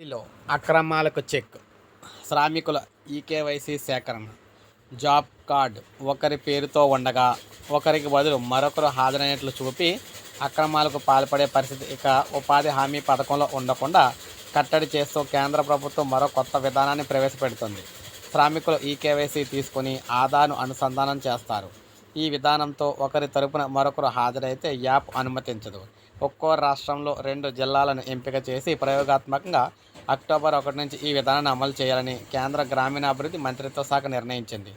లో అక్రమాలకు చెక్. శ్రామికుల ఈకేవైసీ సేకరణ. జాబ్ కార్డ్ ఒకరి పేరుతో ఉండగా ఒకరికి బదులు మరొకరు హాజరైనట్లు చూపి అక్రమాలకు పాల్పడే పరిస్థితి ఇక ఉపాధి హామీ పథకంలో ఉండకుండా కట్టడి చేస్తూ కేంద్ర ప్రభుత్వం మరో కొత్త విధానాన్ని ప్రవేశపెడుతుంది. శ్రామికులు ఈకేవైసీ తీసుకుని ఆధార్ను అనుసంధానం చేస్తారు. ఈ విధానంతో ఒకరి తరపున మరొకరు హాజరైతే యాప్ అనుమతించదు. ఒక్కో రాష్ట్రంలో రెండు జిల్లాలను ఎంపిక చేసి ప్రయోగాత్మకంగా అక్టోబర్ ఒకటి నుంచి ఈ విధానాన్ని అమలు చేయాలని కేంద్ర గ్రామీణాభివృద్ధి మంత్రిత్వ శాఖ నిర్ణయించింది.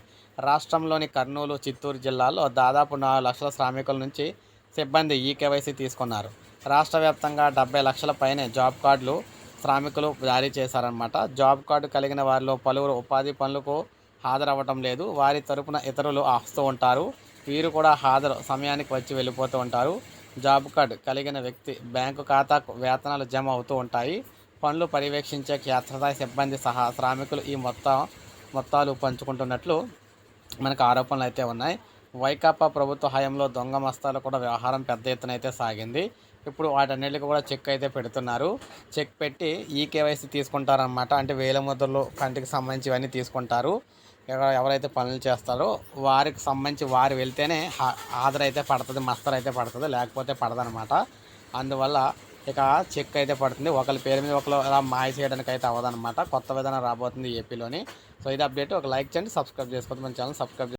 రాష్ట్రంలోని కర్నూలు చిత్తూరు జిల్లాల్లో దాదాపు నాలుగు లక్షల శ్రామికుల నుంచి సిబ్బంది ఈ కేవైసీ తీసుకున్నారు. రాష్ట్ర వ్యాప్తంగా డెబ్బై లక్షల పైనే జాబ్ కార్డులు శ్రామికులు జారీ చేశారన్నమాట. జాబ్ కార్డు కలిగిన వారిలో పలువురు ఉపాధి పనులకు హాజరవ్వటం లేదు. వారి తరపున ఇతరులు ఆస్తూ ఉంటారు. వీరు కూడా హాజరు. సమయానికి వచ్చి వెళ్ళిపోతూ ఉంటారు. జాబ్ కార్డు కలిగిన వ్యక్తి బ్యాంకు ఖాతాకు వేతనాలు జమ అవుతూ ఉంటాయి. పనులు పర్యవేక్షించే క్షేత్రస్థాయి సిబ్బంది సహా శ్రామికులు ఈ మొత్తం మొత్తాలు పంచుకుంటున్నట్లు మనకు ఆరోపణలు అయితే ఉన్నాయి. వైకాపా ప్రభుత్వ హయాంలో దొంగ మస్తాలు కూడా వ్యవహారం పెద్ద ఎత్తున అయితే సాగింది. ఇప్పుడు వాటన్నిటికి కూడా చెక్ అయితే పెడుతున్నారు. చెక్ పెట్టి ఈ కేవైసీ తీసుకుంటారనమాట అంటే వేల ముద్రలు కంటికి సంబంధించి ఇవన్నీ తీసుకుంటారు. ఎవరైతే పనులు చేస్తారో వారికి సంబంధించి వారు వెళ్తేనే హా- అయితే పడుతుంది మస్తర్ అయితే పడుతుంది లేకపోతే పడదనమాట. అందువల్ల ఇక చెక్ అయితే పడుతుంది. ఒకరి పేరు మీద ఒకరు అలా మాయ చేయడానికి అయితే అవ్వదనమాట. కొత్త విధానం రాబోతుంది ఏపీలోని. సో ఇది అప్డేట్. ఒక లైక్ చేయండి సబ్స్క్రైబ్ చేసుకోవద్దు మన ఛానల్ సబ్స్క్రైబ్